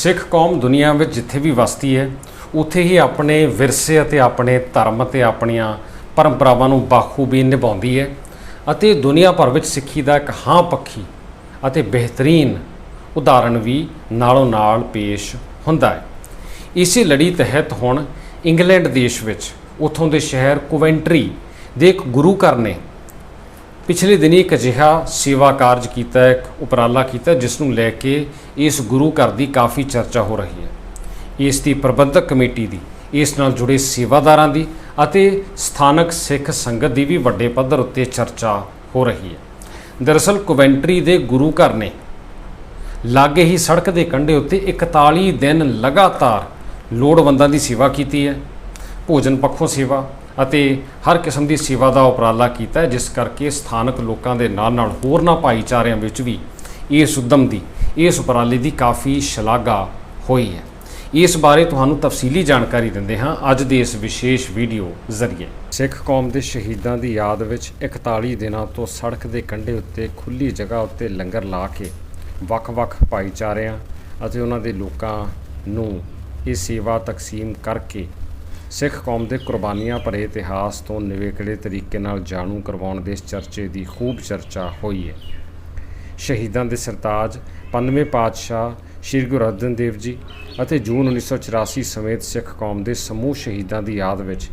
ਸਿੱਖ ਕੌਮ ਦੁਨੀਆ ਵਿੱਚ ਜਿੱਥੇ ਵੀ ਵਸਦੀ ਹੈ, ਉੱਥੇ ਹੀ ਆਪਣੇ ਵਿਰਸੇ ਅਤੇ ਆਪਣੇ ਧਰਮ ਅਤੇ ਆਪਣੀਆਂ ਪਰੰਪਰਾਵਾਂ ਨੂੰ ਬਾਖੂਬੀ ਨਿਭਾਉਂਦੀ ਹੈ ਅਤੇ ਦੁਨੀਆ ਭਰ ਵਿੱਚ ਸਿੱਖੀ ਦਾ ਇੱਕ ਹਾਂ ਪੱਖੀ ਅਤੇ ਬਿਹਤਰੀਨ ਉਦਾਹਰਣ ਵੀ ਨਾਲੋਂ ਨਾਲ ਪੇਸ਼ ਹੁੰਦਾ ਹੈ। ਇਸੇ ਲੜੀ ਤਹਿਤ ਹੁਣ ਇੰਗਲੈਂਡ ਦੇਸ਼ ਵਿੱਚ, ਉੱਥੋਂ ਦੇ ਸ਼ਹਿਰ ਕੋਵੈਂਟਰੀ ਦੇ ਇੱਕ ਗੁਰੂ ਘਰ ਨੇ ਪਿਛਲੇ ਦਿਨੀ ਇੱਕ ਅਜਿਹਾ ਸੇਵਾ ਕਾਰਜ ਕੀਤਾ, ਇੱਕ ਉਪਰਾਲਾ ਕੀਤਾ ਜਿਸ ਨੂੰ ਲੈ ਕੇ ਇਸ ਗੁਰੂ ਘਰ ਦੀ ਕਾਫੀ ਚਰਚਾ ਹੋ ਰਹੀ ਹੈ। ਇਸ ਦੀ ਪ੍ਰਬੰਧਕ ਕਮੇਟੀ ਦੀ, ਇਸ ਨਾਲ ਜੁੜੇ ਸੇਵਾਦਾਰਾਂ ਦੀ ਅਤੇ ਸਥਾਨਕ ਸਿੱਖ ਸੰਗਤ ਦੀ ਵੀ ਵੱਡੇ ਪੱਧਰ ਉੱਤੇ ਚਰਚਾ ਹੋ ਰਹੀ ਹੈ। ਦਰਅਸਲ ਕੁਵੈਂਟਰੀ ਦੇ ਗੁਰੂ ਘਰ ਨੇ ਲਾਗੇ ਹੀ ਸੜਕ ਦੇ ਕੰਢੇ ਉੱਤੇ 41 ਦਿਨ ਲਗਾਤਾਰ ਲੋੜਵੰਦਾਂ ਦੀ ਸੇਵਾ ਕੀਤੀ ਹੈ। ਭੋਜਨ ਪੱਖੋਂ ਸੇਵਾ ਅਤੇ ਹਰ ਕਿਸਮ ਦੀ ਸੇਵਾ ਦਾ ਉਪਰਾਲਾ ਕੀਤਾ ਜਿਸ ਕਰਕੇ ਸਥਾਨਕ ਲੋਕਾਂ ਦੇ ਨਾਲ ਨਾਲ ਹੋਰਨਾਂ ਭਾਈਚਾਰਿਆਂ ਵਿੱਚ ਵੀ ਇਸ ਉਦਮ ਦੀ, ਇਸ ਉਪਰਾਲੇ ਦੀ ਕਾਫੀ ਸ਼ਲਾਘਾ ਹੋਈ ਹੈ। ਇਸ ਬਾਰੇ ਤੁਹਾਨੂੰ ਤਫਸੀਲੀ ਜਾਣਕਾਰੀ ਦਿੰਦੇ ਹਾਂ ਅੱਜ ਦੇ ਇਸ ਵਿਸ਼ੇਸ਼ ਵੀਡੀਓ ਜ਼ਰੀਏ। ਸਿੱਖ ਕੌਮ ਦੇ ਸ਼ਹੀਦਾਂ ਦੀ ਯਾਦ ਵਿੱਚ 41 ਦਿਨਾਂ ਤੋਂ ਸੜਕ ਦੇ ਕੰਢੇ ਉੱਤੇ ਖੁੱਲੀ ਜਗ੍ਹਾ ਉੱਤੇ ਲੰਗਰ ਲਾ ਕੇ ਵੱਖ-ਵੱਖ ਭਾਈਚਾਰਿਆਂ ਅਤੇ ਉਹਨਾਂ ਦੇ ਲੋਕਾਂ ਨੂੰ ਇਹ ਸੇਵਾ ਤਕਸੀਮ ਕਰਕੇ ਸਿੱਖ ਕੌਮ ਦੇ ਕੁਰਬਾਨੀਆਂ ਭਰੇ ਇਤਿਹਾਸ ਤੋਂ ਨਿਵੇਕਲੇ ਤਰੀਕੇ ਨਾਲ ਜਾਣੂ ਕਰਵਾਉਣ ਦੇ ਇਸ ਚਰਚੇ ਦੀ ਖੂਬ ਚਰਚਾ ਹੋਈ ਹੈ। ਸ਼ਹੀਦਾਂ ਦੇ ਸਰਤਾਜ ਪੰਜਵੇਂ ਪਾਤਸ਼ਾਹ ਸ੍ਰੀ ਗੁਰੂ ਅਰਜਨ ਦੇਵ ਜੀ ਅਤੇ ਜੂਨ 1984 ਸਮੇਤ ਸਿੱਖ ਕੌਮ ਦੇ ਸਮੂਹ ਸ਼ਹੀਦਾਂ ਦੀ ਯਾਦ ਵਿੱਚ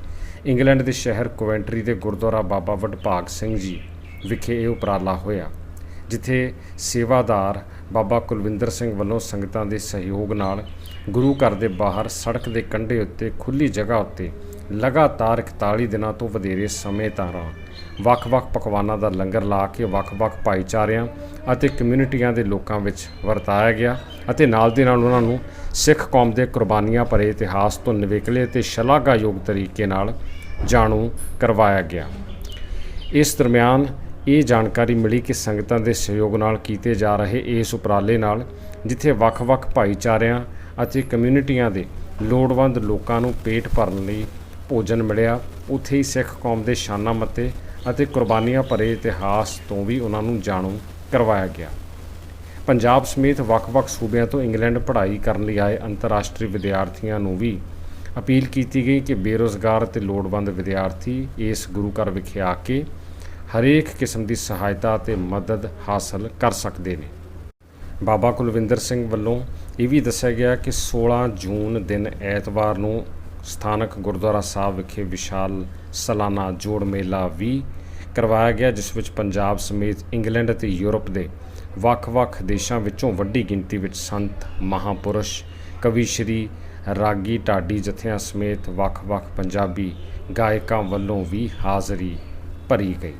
ਇੰਗਲੈਂਡ ਦੇ ਸ਼ਹਿਰ ਕੋਵੈਂਟਰੀ ਦੇ ਗੁਰਦੁਆਰਾ ਬਾਬਾ ਵਡਭਾਗ ਸਿੰਘ ਜੀ ਵਿਖੇ ਇਹ ਉਪਰਾਲਾ ਹੋਇਆ, ਜਿੱਥੇ ਸੇਵਾਦਾਰ ਬਾਬਾ ਕੁਲਵਿੰਦਰ ਸਿੰਘ ਵੱਲੋਂ ਸੰਗਤਾਂ ਦੇ ਸਹਿਯੋਗ ਨਾਲ ਗੁਰੂ ਘਰ ਦੇ ਬਾਹਰ ਸੜਕ ਦੇ ਕੰਢੇ ਉੱਤੇ ਖੁੱਲੀ ਜਗ੍ਹਾ ਉੱਤੇ ਲਗਾਤਾਰ 41 ਦਿਨਾਂ ਤੋਂ ਵਧੇਰੇ ਸਮੇਂ ਤਾਰਾਂ, ਵੱਖ-ਵੱਖ ਪਕਵਾਨਾਂ ਦਾ ਲੰਗਰ ਲਾ ਕੇ ਵੱਖ-ਵੱਖ ਭਾਈਚਾਰਿਆਂ ਅਤੇ ਕਮਿਊਨਿਟੀਆਂ ਦੇ ਲੋਕਾਂ ਵਿੱਚ ਵਰਤਾਇਆ ਗਿਆ ਅਤੇ ਨਾਲ ਦੇ ਨਾਲ ਉਹਨਾਂ ਨੂੰ ਸਿੱਖ ਕੌਮ ਦੇ ਕੁਰਬਾਨੀਆਂ ਭਰੇ ਇਤਿਹਾਸ ਤੋਂ ਨਿਵੇਕਲੇ ਅਤੇ ਸ਼ਲਾਘਾਯੋਗ ਤਰੀਕੇ ਨਾਲ ਜਾਣੂ ਕਰਵਾਇਆ ਗਿਆ। ਇਸ ਦਰਮਿਆਨ ਇਹ ਜਾਣਕਾਰੀ ਮਿਲੀ ਕਿ ਸੰਗਤਾਂ ਦੇ ਸਹਿਯੋਗ ਨਾਲ ਕੀਤੇ ਜਾ ਰਹੇ ਇਸ ਉਪਰਾਲੇ ਨਾਲ, ਜਿੱਥੇ ਵੱਖ-ਵੱਖ ਭਾਈਚਾਰਿਆਂ ਅਤੇ ਕਮਿਊਨਿਟੀਆਂ ਦੇ ਲੋੜਵੰਦ ਲੋਕਾਂ ਨੂੰ ਪੇਟ ਭਰਨ ਲਈ ਭੋਜਨ ਮਿਲਿਆ। ਉੱਥੇ ਹੀ ਸਿੱਖ ਕੌਮ ਦੇ ਸ਼ਾਨਾ ਮੱਤੇ ਅਤੇ ਕੁਰਬਾਨੀਆਂ ਭਰੇ ਇਤਿਹਾਸ ਤੋਂ ਵੀ ਉਹਨਾਂ ਨੂੰ ਜਾਣੂ ਕਰਵਾਇਆ ਗਿਆ। ਪੰਜਾਬ ਸਮੇਤ ਵੱਖ-ਵੱਖ ਸੂਬਿਆਂ ਤੋਂ ਇੰਗਲੈਂਡ ਪੜ੍ਹਾਈ ਕਰਨ ਲਈ ਆਏ ਅੰਤਰਰਾਸ਼ਟਰੀ ਵਿਦਿਆਰਥੀਆਂ ਨੂੰ ਵੀ ਅਪੀਲ ਕੀਤੀ ਗਈ ਕਿ ਬੇਰੁਜ਼ਗਾਰ ਅਤੇ ਲੋੜਵੰਦ ਵਿਦਿਆਰਥੀ ਇਸ ਗੁਰੂ ਘਰ ਵਿਖੇ ਆ ਕੇ ਹਰੇਕ ਕਿਸਮ ਦੀ ਸਹਾਇਤਾ ਅਤੇ ਮਦਦ ਹਾਸਲ ਕਰ ਸਕਦੇ ਨੇ। ਬਾਬਾ ਕੁਲਵਿੰਦਰ ਸਿੰਘ ਵੱਲੋਂ ਇਹ ਵੀ ਦੱਸਿਆ ਗਿਆ ਕਿ 16 ਜੂਨ ਦਿਨ ਐਤਵਾਰ ਨੂੰ ਸਥਾਨਕ ਗੁਰਦੁਆਰਾ ਸਾਹਿਬ ਵਿਖੇ ਵਿਸ਼ਾਲ ਸਾਲਾਨਾ ਜੋੜ ਮੇਲਾ ਵੀ ਕਰਵਾਇਆ ਗਿਆ, ਜਿਸ ਵਿੱਚ ਪੰਜਾਬ ਸਮੇਤ ਇੰਗਲੈਂਡ ਅਤੇ ਯੂਰਪ ਦੇ ਵੱਖ-ਵੱਖ ਦੇਸ਼ਾਂ ਵਿੱਚੋਂ ਵੱਡੀ ਗਿਣਤੀ ਵਿੱਚ ਸੰਤ, ਮਹਾਪੁਰਸ਼, ਕਵੀ ਸ਼੍ਰੀ ਰਾਗੀ ਢਾਡੀ ਜਥਿਆਂ ਸਮੇਤ ਵੱਖ-ਵੱਖ ਪੰਜਾਬੀ ਗਾਇਕਾਂ ਵੱਲੋਂ ਵੀ ਹਾਜ਼ਰੀ ਭਰੀ ਗਈ।